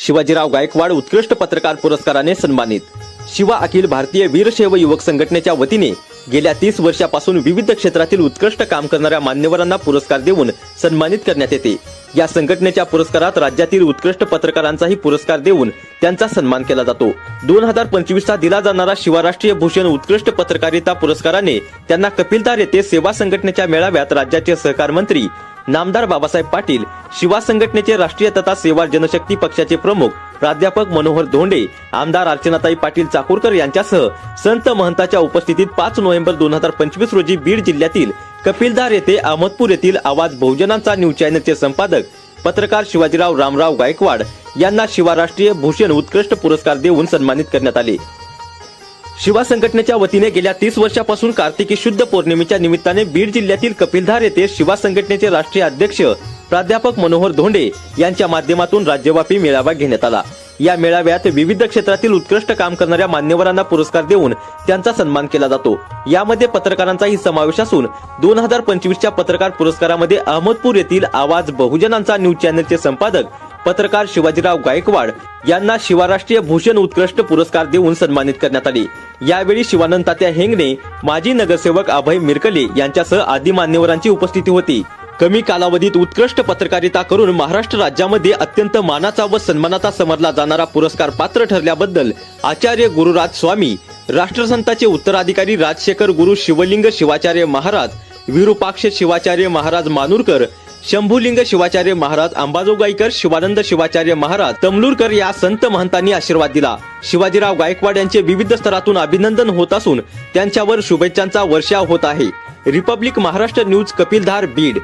शिवाजीराव गायकवाड उत्कृष्ट पत्रकार पुरस्काराने सन्मानित. शिवा अखिल भारतीय वीरशैव युवक संघटनेच्या वतीने गेल्या तीस वर्षापासून विविध क्षेत्रातील उत्कृष्ट काम करणाऱ्या मान्यवरांना पुरस्कार देऊन सन्मानित करण्यात येते. या संघटनेच्या पुरस्कारात राज्यातील उत्कृष्ट पत्रकारांचाही पुरस्कार देऊन त्यांचा सन्मान केला जातो. दोन हजार पंचवीसचा दिला जाणारा शिवराष्ट्रीय भूषण उत्कृष्ट पत्रकारिता पुरस्काराने त्यांना कपिलदार येथे सेवा संघटनेच्या मेळाव्यात राज्याचे सहकार मंत्री नामदार बाबासाहेब पाटील शिवा संघटनेचे राष्ट्रीय तथा सेवा जनशक्ती पक्षाचे प्रमुख प्राध्यापक मनोहर धोंडे आमदार अर्चनाताई पाटील चाकूरकर यांच्यासह संत महंताच्या उपस्थितीत पाच नोव्हेंबर दोन हजार पंचवीस रोजी बीड जिल्ह्यातील कपिलधार येथे अहमदपूर येथील आवाज बहुजनांचा न्यूज चॅनलचे संपादक पत्रकार शिवाजीराव रामराव गायकवाड यांना शिवा राष्ट्रीय भूषण उत्कृष्ट पुरस्कार देऊन सन्मानित करण्यात आले. शिवा संघटनेच्या वतीने गेल्या तीस वर्षापासून कार्तिकी शुद्ध पौर्णिमेच्या निमित्ताने बीड जिल्ह्यातील कपिलधार येथे शिवा संघटनेचे राष्ट्रीय अध्यक्ष प्राध्यापक मनोहर धोंडे यांच्या माध्यमातून राज्यव्यापी मेळावा घेण्यात आला. या मेळाव्यात विविध क्षेत्रातील उत्कृष्ट काम करणाऱ्या मान्यवरांना पुरस्कार देऊन त्यांचा सन्मान केला जातो. यामध्ये पत्रकारांचाही समावेश असून दोन हजार पंचवीसच्या पत्रकार पुरस्कारामध्ये अहमदपूर येथील आवाज बहुजनांचा न्यूज चॅनलचे संपादक पत्रकार शिवाजीराव गायकवाड यांना शिवराष्ट्रीय भूषण उत्कृष्ट पुरस्कार देऊन सन्मानित करण्यात आले. यावेळी शिवानंद तात्या हेंगणे माजी नगरसेवक अभय मिरकले यांच्यासह आदी मान्यवरांची उपस्थिती होती. कमी कालावधीत उत्कृष्ट पत्रकारिता करून महाराष्ट्र राज्यामध्ये अत्यंत मानाचा व सन्मानाचा समजला जाणारा पुरस्कार पात्र ठरल्याबद्दल आचार्य गुरुराज स्वामी राष्ट्रसंताचे उत्तराधिकारी राजशेखर गुरु शिवलिंग शिवाचार्य महाराज विरूपाक्ष शिवाचार्य महाराज मानूरकर शंभुलिंग शिवाचार्य महाराज अंबाजोगाईकर शिवानंद शिवाचार्य महाराज तमलूरकर या संत महंतांनी आशीर्वाद दिला. शिवाजीराव गायकवाड यांचे विविध स्तरातून अभिनंदन होत असून त्यांच्यावर शुभेच्छांचा वर्षाव होत आहे. Republic Maharashtra news Kapildhar Beed.